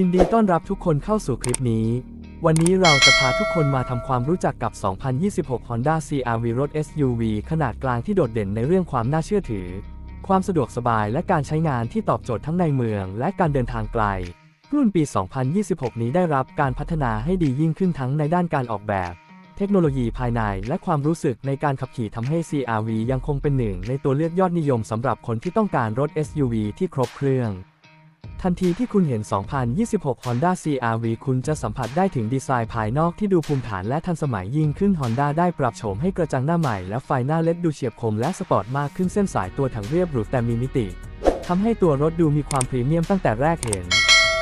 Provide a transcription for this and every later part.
ยินดีต้อนรับทุกคนเข้าสู่คลิปนี้ วันนี้เราจะพาทุกคนมาทำความรู้จักกับ 2026 Honda CR-V รถ SUV ขนาดกลางที่โดดเด่นในเรื่องความน่าเชื่อถือ ความสะดวกสบายและการใช้งานที่ตอบโจทย์ทั้งในเมืองและการเดินทางไกล รุ่นปี 2026 นี้ได้รับการพัฒนาให้ดียิ่งขึ้นทั้งในด้านการออกแบบ เทคโนโลยีภายในและความรู้สึกในการขับขี่ทำให้ CR-V ยังคงเป็นหนึ่งในตัวเลือกยอดนิยมสำหรับคนที่ต้องการรถ SUV ที่ครบเครื่อง ทันทีที่คุณเห็น 2026 Honda CR-V คุณจะสัมผัสได้ถึงดีไซน์ภายนอกที่ดูภูมิฐานและทันสมัยยิ่งขึ้น Honda ได้ปรับโฉมให้กระจังหน้าใหม่ และไฟหน้าเล็ดดูเฉียบคมและสปอร์ตมากขึ้นเส้นสายตัวถังเรียบหรูแต่มีมิติทำให้ตัวรถดูมีความพรีเมียมตั้งแต่แรกเห็น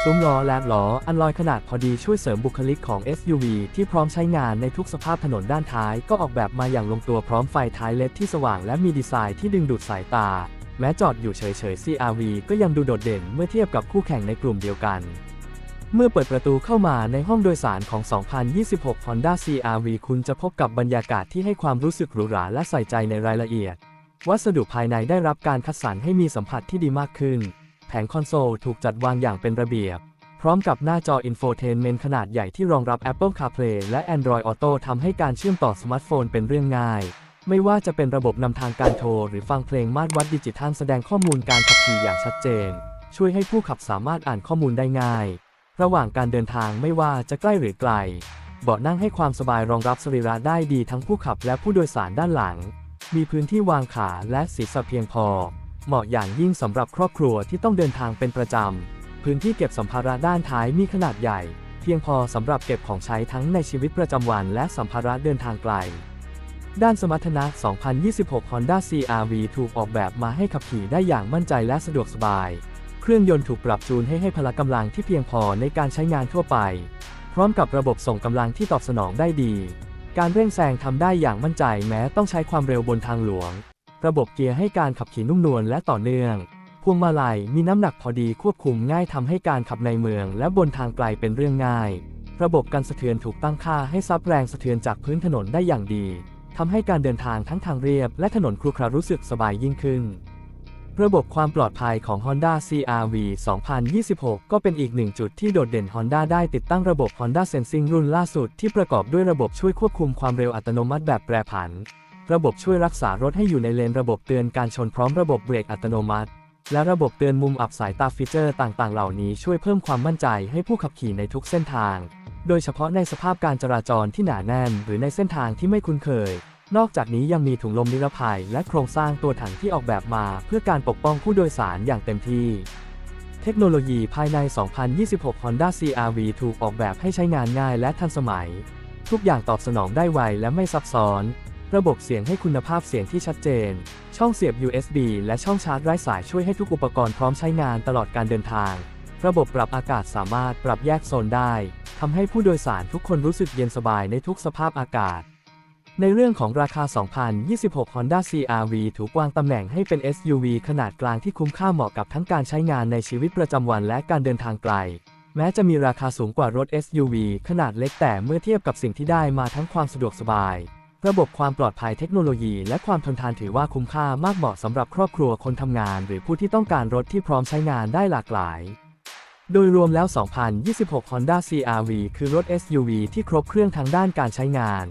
ซุ้มล้อและล้ออันลอยขนาดพอดีช่วยเสริมบุคลิกของ SUV ที่พร้อมใช้งานในทุกสภาพถนนด้านท้าย ก็ออกแบบมาอย่างลงตัวพร้อมไฟท้ายเล็ดที่สว่างและมีดีไซน์ที่ดึงดูดสายตา แม้จอดอยู่เฉยๆ CRV ก็ยังดูโดดเด่นเมื่อเทียบกับคู่แข่งในกลุ่มเดียวกัน เมื่อเปิดประตูเข้ามาในห้องโดยสารของ 2026 Honda CRV คุณจะพบกับบรรยากาศที่ให้ความรู้สึกหรูหราและใส่ใจในรายละเอียด วัสดุภายในได้รับการคัดสรรให้มีสัมผัสที่ดีมากขึ้น แผงคอนโซลถูกจัดวางอย่างเป็นระเบียบ พร้อมกับหน้าจอ Infotainment ขนาดใหญ่ที่รองรับ Apple CarPlay และ Android Auto ทำให้การเชื่อมต่อสมาร์ทโฟนเป็นเรื่องง่าย ไม่ว่าจะเป็นระบบนำทางการโทร หรือฟังเพลงมาตรวัดดิจิทัลแสดงข้อมูลการขับขี่อย่างชัดเจน ช่วยให้ผู้ขับสามารถอ่านข้อมูลได้ง่าย ระหว่างการเดินทางไม่ว่าจะใกล้หรือไกล เบาะนั่งให้ความสบายรองรับสรีระได้ดีทั้งผู้ขับและผู้โดยสารด้านหลัง มีพื้นที่วางขาและศีรษะเพียงพอ เหมาะอย่างยิ่งสำหรับครอบครัวที่ต้องเดินทางเป็นประจำพื้นที่เก็บสัมภาระด้านท้ายมีขนาดใหญ่ เพียงพอสำหรับเก็บของใช้ทั้งในชีวิตประจำวันและสัมภาระเดินทางไกล ด้านสมรรถนะ 2026 Honda CR-V ถูกออกแบบมาให้ขับขี่ได้อย่างมั่นใจและสะดวกสบาย เครื่องยนต์ถูกปรับจูนให้ให้พละกำลังที่เพียงพอในการใช้งานทั่วไป พร้อมกับระบบส่งกำลังที่ตอบสนองได้ดี การเร่งแซงทำได้อย่างมั่นใจแม้ต้องใช้ความเร็วบนทางหลวง ระบบเกียร์ให้การขับขี่นุ่มนวลและต่อเนื่อง พวงมาลัยมีน้ำหนักพอดีควบคุมง่ายทำให้การขับในเมือง และบนทางไกลเป็นเรื่องง่าย ระบบกันสะเทือนถูกตั้งค่าให้ซับแรงสะเทือนจากพื้นถนนได้อย่างดี ทำให้การเดินทางทั้งทางเรียบและถนนครุขระรู้สึกสบายยิ่งขึ้น ระบบความปลอดภัยของ Honda CR-V 2026 ก็เป็นอีกหนึ่งจุดที่โดดเด่น Honda ได้ติดตั้งระบบ Honda Sensing รุ่นล่าสุดที่ประกอบด้วยระบบช่วยควบคุมความเร็วอัตโนมัติแบบแปรผัน ระบบช่วยรักษารถให้อยู่ในเลนระบบเตือนการชนพร้อมระบบเบรกอัตโนมัติ และระบบเตือนมุมอับสายตาฟีเจอร์ต่างๆ เหล่านี้ช่วยเพิ่มความมั่นใจให้ผู้ขับขี่ในทุกเส้นทาง โดยเฉพาะในสภาพการจราจรที่หนาแน่น หรือในเส้นทางที่ไม่คุ้นเคย นอกจากนี้ยังมีถุงลมนิรภัย และโครงสร้างตัวถังที่ออกแบบมาเพื่อการปกป้องผู้โดยสารอย่างเต็มที่ เทคโนโลยีภายใน 2026 Honda CR-V ถูกออกแบบให้ใช้งานง่ายและทันสมัย ทุกอย่างตอบสนองได้ไวและไม่ซับซ้อน ระบบเสียงให้คุณภาพเสียงที่ชัดเจน ช่องเสียบ USB และช่องชาร์จไร้สายช่วยให้ทุกอุปกรณ์พร้อมใช้งานตลอดการเดินทาง ระบบปรับอากาศสามารถปรับแยกโซนได้ ทำให้ผู้โดยสารทุกคนรู้สึกเย็นสบายในทุกสภาพอากาศ ในเรื่องของราคา 2026 Honda CR-V ถูกวางตำแหน่งให้เป็น SUV ขนาดกลางที่คุ้มค่าเหมาะกับทั้งการใช้งานในชีวิตประจำวันและการเดินทางไกล แม้จะมีราคาสูงกว่ารถ SUV ขนาดเล็กแต่เมื่อเทียบกับสิ่งที่ได้มาทั้งความสะดวกสบายระบบความปลอดภัยเทคโนโลยีและความทนทานถือว่าคุ้มค่ามากเหมาะสำหรับครอบครัวคนทำงาน หรือผู้ที่ต้องการรถที่พร้อมใช้งานได้หลากหลาย โดยรวมแล้ว 2026 Honda CR-V คือรถ SUV ที่ครบเครื่องทางด้านการใช้งาน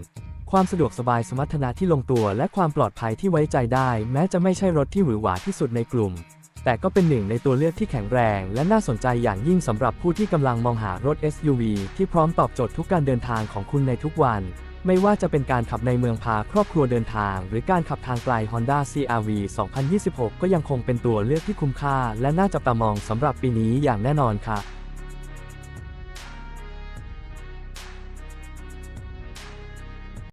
ความสะดวกสบายสมรรถนะที่ลงตัวและความปลอดภัยที่ไว้ใจได้ แม้จะไม่ใช่รถที่หวือหวาที่สุดในกลุ่ม แต่ก็เป็นหนึ่งในตัวเลือกที่แข็งแรง และน่าสนใจอย่างยิ่งสำหรับผู้ที่กำลังมองหารถ SUV ที่พร้อมตอบโจทย์ทุกการเดินทางของคุณในทุกวัน ไม่ว่าจะเป็นการขับในเมืองพาครอบครัวเดินทาง หรือการขับทางไกล Honda CR-V 2026 ก็ยังคงเป็นตัวเลือกที่คุ้มค่า และน่าจับตามองสำหรับปีนี้อย่างแน่นอนค่ะ